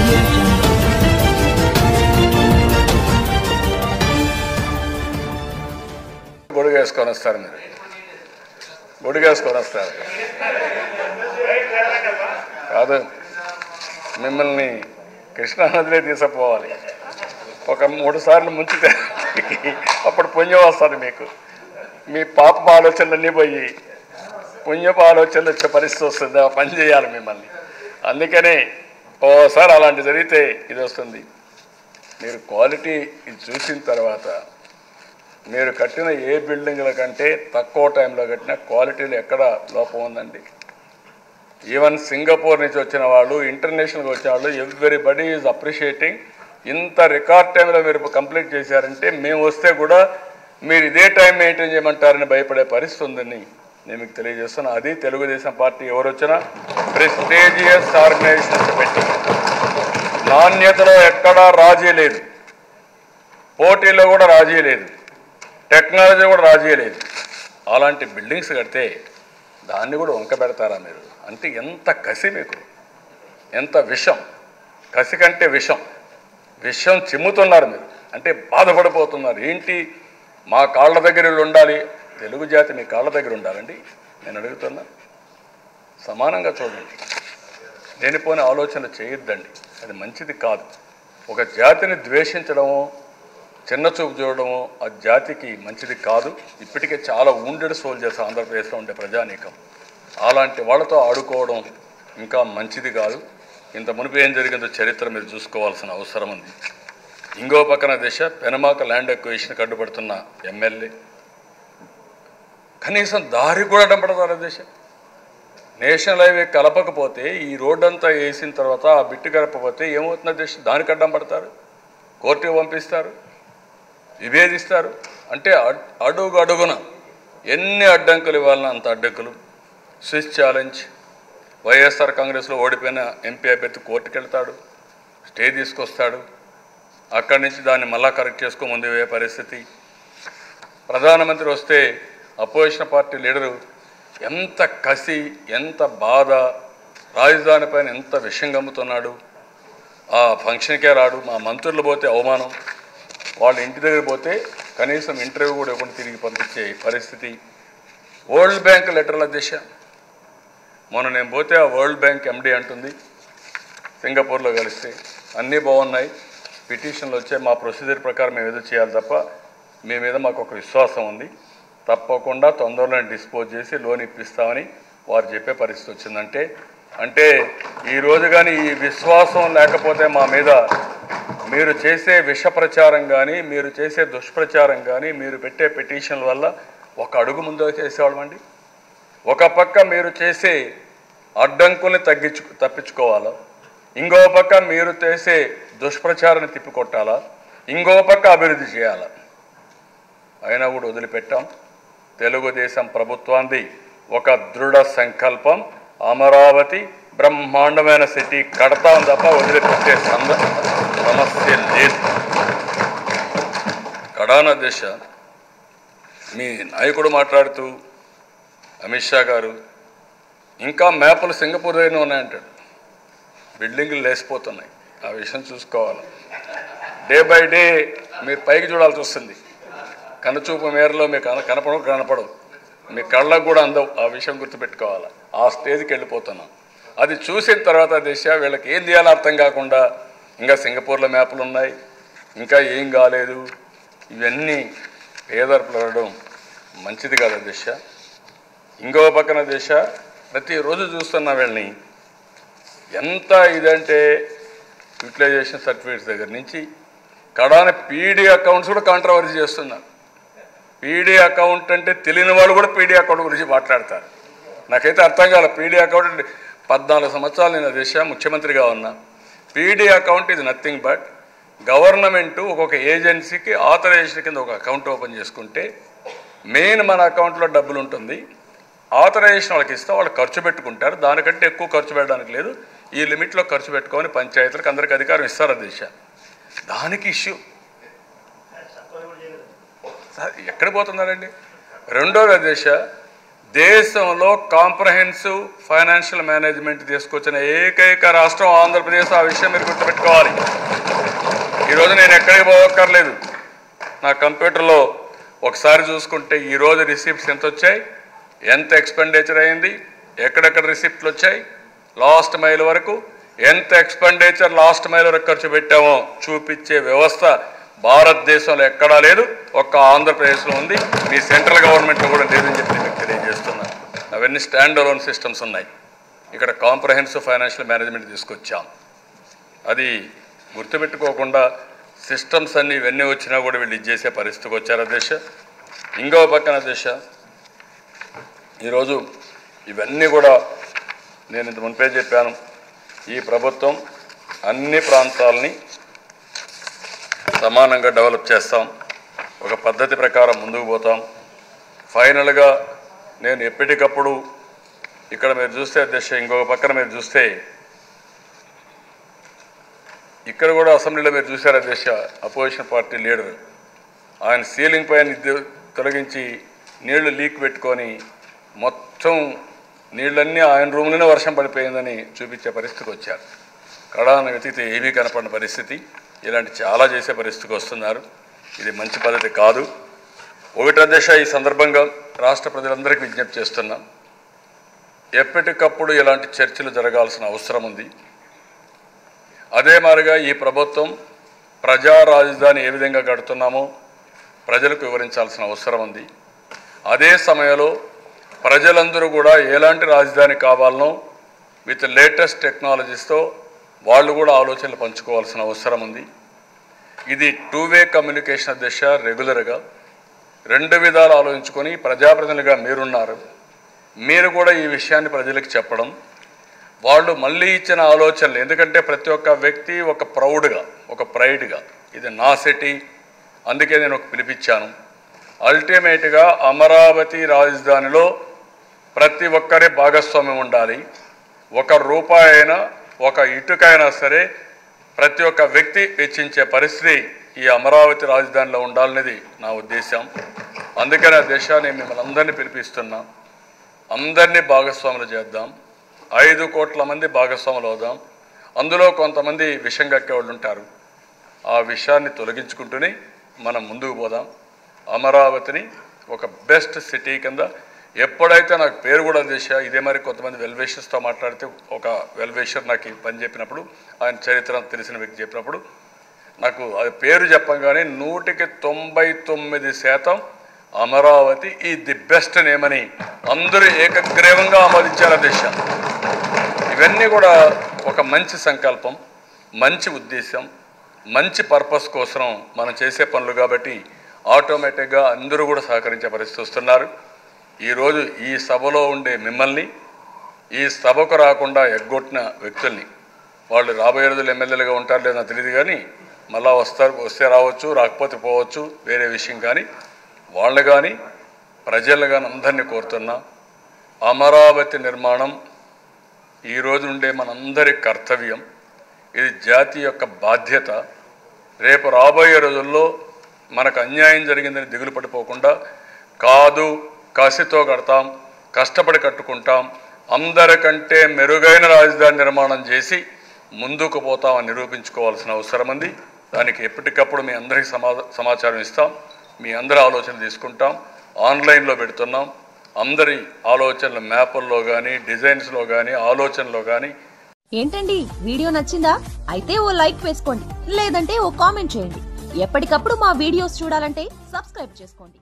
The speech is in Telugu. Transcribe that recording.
audio వేసుకొని వస్తారు మీరు. గొడుగు వేసుకొని వస్తారు కాదు మిమ్మల్ని కృష్ణానదిలే తీసుకుపోవాలి. ఒక మూడు సార్లు ముంచితే అప్పుడు పుణ్యం వస్తుంది మీకు. మీ పాప ఆలోచనలన్నీ పోయి పుణ్యపు ఆలోచనలు వచ్చే పరిస్థితి వస్తుంది పని చేయాలి మిమ్మల్ని. అందుకనే ఓసారి అలాంటి జరిగితే ఇది వస్తుంది. మీరు క్వాలిటీ ఇది చూసిన తర్వాత మీరు కట్టిన ఏ బిల్డింగ్ల కంటే తక్కువ టైంలో కట్టిన క్వాలిటీలో ఎక్కడ లోపం ఉందండి? ఈవెన్ సింగపూర్ నుంచి వచ్చిన వాళ్ళు ఇంటర్నేషనల్గా వచ్చిన వాళ్ళు ఎవ్రీబడి ఈజ్ అప్రిషియేటింగ్ ఇంత రికార్డ్ టైంలో మీరు కంప్లీట్ చేశారంటే మేము వస్తే కూడా మీరు ఇదే టైం మెయింటైన్ చేయమంటారని భయపడే పరిస్థితి ఉందని నేను మీకు తెలియజేస్తున్నా అది తెలుగుదేశం పార్టీ ఎవరు వచ్చినా ప్రెస్టేజియస్ ఆర్గనైజేషన్స్ పెట్టి. నాణ్యతలో ఎక్కడా రాజీ లేదు. పోటీలో కూడా రాజీ లేదు. టెక్నాలజీ కూడా రాజీ లేదు. అలాంటి బిల్డింగ్స్ కడితే దాన్ని కూడా వంక పెడతారా మీరు? అంటే ఎంత కసి మీకు? ఎంత విషం? కసి కంటే విషం. విషం చిమ్ముతున్నారు మీరు. అంటే బాధపడిపోతున్నారు. ఏంటి? మా కాళ్ళ దగ్గర వీళ్ళు ఉండాలి. తెలుగు జాతి మీ కాళ్ళ దగ్గర ఉండాలండి. నేను అడుగుతున్నా సమానంగా చూడండి. లేనిపోని ఆలోచన చేయొద్దండి. అది మంచిది కాదు. ఒక జాతిని ద్వేషించడము చిన్న చూపు చూడడము ఆ జాతికి మంచిది కాదు. ఇప్పటికే చాలా ఉండెడ్ సోల్జర్స్ ఆంధ్రప్రదేశ్లో ఉండే ప్రజానీకం. అలాంటి వాళ్ళతో ఆడుకోవడం ఇంకా మంచిది కాదు. ఇంత మునుపు ఏం జరిగిందో చరిత్ర మీరు చూసుకోవాల్సిన అవసరం ఉంది. ఇంకో పక్కన దిశ పెనమాక ల్యాండ్ ఎక్వేషన్ కడ్డుపడుతున్న ఎమ్మెల్యే కనీసం దారి కూడా అడ్డంపడతారు దేశం నేషనల్ హైవే కలపకపోతే ఈ రోడ్ అంతా వేసిన తర్వాత ఆ బిట్టు కలపకపోతే ఏమవుతుంది దేశం దానికి అడ్డం పడతారు. కోర్టుకు పంపిస్తారు. విభేదిస్తారు. అంటే అడుగు అడుగున ఎన్ని అడ్డంకులు ఇవ్వాలన్నా అంత అడ్డంకులు. Switch challenge. వైఎస్ఆర్ కాంగ్రెస్లో ఓడిపోయిన ఎంపీ అభ్యర్థి కోర్టుకు వెళ్తాడు స్టే తీసుకొస్తాడు. అక్కడి నుంచి దాన్ని మళ్ళా కరెక్ట్ చేసుకో ముందు పరిస్థితి. ప్రధానమంత్రి వస్తే అపోజిషన్ పార్టీ లీడరు ఎంత కసి ఎంత బాధ రాజధాని పైన ఎంత విషయం గమ్ముతున్నాడు ఆ ఫంక్షన్కే రాడు మా మంత్రులు పోతే అవమానం వాళ్ళ ఇంటి దగ్గర పోతే కనీసం ఇంటర్వ్యూ కూడా ఇవ్వకుండా తిరిగి పంపించే పరిస్థితి. వరల్డ్ బ్యాంక్ లెటర్ల దిశ. మొన్న నేను పోతే ఆ వరల్డ్ బ్యాంక్ ఎండి అంటుంది సింగపూర్లో కలిస్తే. అన్నీ బాగున్నాయి. పిటిషన్లు వచ్చే మా ప్రొసీజర్ ప్రకారం మేము ఏదో చేయాలి తప్ప మీ మీద మాకు ఒక విశ్వాసం ఉంది. తప్పకుండా తొందరలో డిస్పోజ్ చేసి లోన్ ఇప్పిస్తామని వారు చెప్పే పరిస్థితి వచ్చిందంటే అంటే ఈరోజు కానీ ఈ విశ్వాసం లేకపోతే మా మీద మీరు చేసే విష ప్రచారం కానీ మీరు చేసే దుష్ప్రచారం కానీ మీరు పెట్టే పిటిషన్ల వల్ల ఒక అడుగు ముందు చేసేవాళ్ళమండి ఒక పక్క మీరు చేసే అడ్డంకుల్ని తగ్గించు తప్పించుకోవాలా? ఇంకో పక్క మీరు చేసే దుష్ప్రచారాన్ని తిప్పికొట్టాలా? ఇంకో పక్క అభివృద్ధి చేయాలా? అయినా కూడా వదిలిపెట్టాం. తెలుగుదేశం ప్రభుత్వాన్ని ఒక దృఢ సంకల్పం. అమరావతి బ్రహ్మాండమైన సిటీ కడతాం తప్ప వదిలిపెట్టే సమస్య లేదు. కడాన దిశ. మీ నాయకుడు మాట్లాడుతూ అమిత్ షా గారు ఇంకా మేపలు సింగపూర్ దగ్గర ఉన్నాయంటాడు. బిల్డింగ్లు లేసిపోతున్నాయి ఆ విషయం చూసుకోవాలి. డే బై డే మీరు పైకి చూడాల్సి వస్తుంది. కనుచూపు మేరలో మీకు కనపడవు కనపడవు. మీ కళ్ళకు కూడా అందవు. ఆ విషయం గుర్తుపెట్టుకోవాలి. ఆ స్టేజ్కి వెళ్ళిపోతున్నాం. అది చూసిన తర్వాత దిశ వీళ్ళకి ఏం చేయాలో అర్థం కాకుండా ఇంకా సింగపూర్లో మ్యాప్లు ఉన్నాయి. ఇంకా ఏం కాలేదు. ఇవన్నీ పేదర్పడడం మంచిది కాదు దిశ. ఇంకో పక్కన దిశ ప్రతిరోజు చూస్తున్న వీళ్ళని ఎంత ఇదంటే యూటిలైజేషన్ సర్టిఫికేట్స్ దగ్గర నుంచి కడాన పీడీ అకౌంట్స్ కూడా కాంట్రవర్సీ చేస్తున్నారు. పీడీ అకౌంట్ అంటే తెలియని వాళ్ళు కూడా పీడీ అకౌంట్ గురించి మాట్లాడతారు. నాకైతే అర్థం కాల పీడీ అకౌంట్ అంటే పద్నాలుగు సంవత్సరాలు నేను దేశ ముఖ్యమంత్రిగా ఉన్నా. పీడీ అకౌంట్ ఇది నథింగ్ బట్ గవర్నమెంట్ ఒక్కొక్క ఏజెన్సీకి ఆథరైజేషన్ కింద ఒక అకౌంట్ ఓపెన్ చేసుకుంటే మెయిన్ మన అకౌంట్లో డబ్బులు ఉంటుంది. ఆథరైజేషన్ వాళ్ళకి ఇస్తే వాళ్ళు ఖర్చు పెట్టుకుంటారు. దానికంటే ఎక్కువ ఖర్చు పెట్టడానికి లేదు. ఈ లిమిట్లో ఖర్చు పెట్టుకొని పంచాయతీలకు అందరికి అధికారం ఇస్తారు దేశ. దానికి ఇష్యూ. ఎక్కడ పోతున్నారండి? రెండోది దేశ దేశంలో కాంప్రహెన్సివ్ ఫైనాన్షియల్ మేనేజ్మెంట్ తీసుకొచ్చిన ఏకైక రాష్ట్రం ఆంధ్రప్రదేశ్. ఆ విషయం మీరు గుర్తుపెట్టుకోవాలి. ఈరోజు నేను ఎక్కడికి పోవక్కర్లేదు. నా కంప్యూటర్లో ఒకసారి చూసుకుంటే ఈరోజు రిసిప్ట్స్ ఎంత వచ్చాయి ఎంత ఎక్స్పెండిచర్ అయింది? ఎక్కడెక్కడ రిసిప్ట్లు వచ్చాయి? లాస్ట్ మైల్ వరకు ఎంత ఎక్స్పెండిచర్ లాస్ట్ మైల్ వరకు ఖర్చు పెట్టామో చూపించే వ్యవస్థ భారతదేశంలో ఎక్కడా లేదు ఒక్క ఆంధ్రప్రదేశ్లో ఉంది. మీ సెంట్రల్ గవర్నమెంట్లో కూడా లేదని చెప్పి మీకు తెలియజేస్తున్నాను అవన్నీ స్టాండ్ అలోన్ సిస్టమ్స్ ఉన్నాయి. ఇక్కడ కాంప్రహెన్సివ్ ఫైనాన్షియల్ మేనేజ్మెంట్ తీసుకొచ్చాం. అది గుర్తుపెట్టుకోకుండా సిస్టమ్స్ అన్ని ఇవన్నీ వచ్చినా కూడా వీళ్ళు ఇచ్చేసే చేసే పరిస్థితికి వచ్చారు దేశ. ఇంకో పక్కన దేశ. ఈరోజు ఇవన్నీ కూడా నేను ఇంత మునిపే చెప్పాను. ఈ ప్రభుత్వం అన్ని ప్రాంతాలని సమానంగా డెవలప్ చేస్తాం. ఒక పద్ధతి ప్రకారం ముందుకు పోతాం. ఫైనల్గా నేను ఎప్పటికప్పుడు ఇక్కడ మీరు చూస్తే అధ్యక్ష ఇంకొక పక్కన మీరు చూస్తే ఇక్కడ కూడా అసెంబ్లీలో మీరు చూశారు అధ్యక్ష అపోజిషన్ పార్టీ లీడర్. ఆయన సీలింగ్ పైన తొలగించి నీళ్ళు లీక్ పెట్టుకొని మొత్తం నీళ్ళన్నీ ఆయన రూమ్లోనే వర్షం పడిపోయిందని చూపించే పరిస్థితికి వచ్చారు. కడాన వెతికితే ఏమీ కనపడిన పరిస్థితి. ఇలాంటి చాలా చేసే పరిస్థితికి వస్తున్నారు. ఇది మంచి పద్ధతి కాదు. ఒకటి దశ ఈ సందర్భంగా రాష్ట్ర ప్రజలందరికీ విజ్ఞప్తి చేస్తున్నాం. ఎప్పటికప్పుడు ఇలాంటి చర్చలు జరగాల్సిన అవసరం ఉంది. అదే మారిగా ఈ ప్రభుత్వం ప్రజా రాజధాని ఏ విధంగా కడుతున్నామో ప్రజలకు వివరించాల్సిన అవసరం ఉంది. అదే సమయంలో ప్రజలందరూ కూడా ఎలాంటి రాజధాని కావాలనో విత్ లేటెస్ట్ టెక్నాలజీస్తో వాళ్ళు కూడా ఆలోచనలు పంచుకోవాల్సిన అవసరం ఉంది. ఇది టూ వే కమ్యూనికేషన్ దిశ రెగ్యులర్గా రెండు విధాలు ఆలోచించుకొని ప్రజాప్రతినిధులుగా మీరున్నారు. మీరు కూడా ఈ విషయాన్ని ప్రజలకు చెప్పడం. వాళ్ళు మళ్ళీ ఇచ్చిన ఆలోచనలు ఎందుకంటే ప్రతి ఒక్క వ్యక్తి ఒక ప్రౌడ్గా ఒక ప్రైడ్గా ఇది నా సిటీ అందుకే నేను ఒక పిలిపించాను. అల్టిమేట్గా అమరావతి రాజధానిలో ప్రతి ఒక్కరి భాగస్వామ్యం ఉండాలి. ఒక రూపాయి అయినా ఒక ఇటుకైనా సరే ప్రతి ఒక్క వ్యక్తి వెచ్చించే పరిస్థితి ఈ అమరావతి రాజధానిలో ఉండాలనేది నా ఉద్దేశం అందుకని ఆ దేశాన్ని మిమ్మల్ని అందరినీ పిలిపిస్తున్నాం. అందరినీ భాగస్వాములు చేద్దాం. ఐదు కోట్ల మంది భాగస్వాములు అవుదాం. అందులో కొంతమంది విషం కక్కేవాళ్ళు ఉంటారు. ఆ విషయాన్ని తొలగించుకుంటూనే మనం ముందుకు పోదాం. అమరావతిని ఒక బెస్ట్ సిటీ కింద ఎప్పుడైతే నాకు పేరు కూడా చేశా ఇదే మరి కొంతమంది వెల్వేషర్స్తో మాట్లాడితే ఒక వెల్వేషర్ నాకు పని చెప్పినప్పుడు ఆయన చరిత్ర తెలిసిన వ్యక్తి చెప్పినప్పుడు నాకు అది పేరు చెప్పగానే నూటికి తొంభై తొమ్మిది శాతం అమరావతి ఈ ది బెస్ట్ నేమని అందరూ ఏకగ్రీవంగా ఆమోదించారు ఆ ఇవన్నీ కూడా ఒక మంచి సంకల్పం మంచి ఉద్దేశం మంచి పర్పస్ కోసం మనం చేసే పనులు కాబట్టి ఆటోమేటిక్గా అందరూ కూడా సహకరించే పరిస్థితి వస్తున్నారు. ఈరోజు ఈ సభలో ఉండే మిమ్మల్ని ఈ సభకు రాకుండా ఎగ్గొట్టిన వ్యక్తుల్ని. వాళ్ళు రాబోయే రోజులు ఎమ్మెల్యేలుగా ఉంటారు లేదో తెలియదు కానీ మళ్ళా వస్తారు వస్తే రావచ్చు రాకపోతే పోవచ్చు వేరే విషయం కానీ వాళ్ళు కానీ ప్రజలు కానీ అందరినీ కోరుతున్నా అమరావతి నిర్మాణం ఈ రోజు నుండే మనందరి కర్తవ్యం. ఇది జాతి యొక్క బాధ్యత. రేపు రాబోయే రోజుల్లో మనకు అన్యాయం జరిగిందని దిగులు పడిపోకుండా కాదు కసితో కడతాం కష్టపడి కట్టుకుంటాం అందరికంటే మెరుగైన రాజధాని నిర్మాణం చేసి ముందుకు పోతామని నిరూపించుకోవాల్సిన అవసరం ఉంది. దానికి ఎప్పటికప్పుడు మీ అందరికీ సమా సమాచారం ఇస్తాం. మీ అందరి ఆలోచన తీసుకుంటాం. ఆన్లైన్లో పెడుతున్నాం. అందరి ఆలోచనలు మ్యాపుల్లో కానీ డిజైన్స్లో కానీ ఆలోచనలో కానీ ఏంటండి? వీడియో నచ్చిందా? అయితే ఓ లైక్ వేసుకోండి. లేదంటే ఓ కామెంట్ చేయండి. ఎప్పటికప్పుడు మా వీడియోస్ చూడాలంటే సబ్స్క్రైబ్ చేసుకోండి.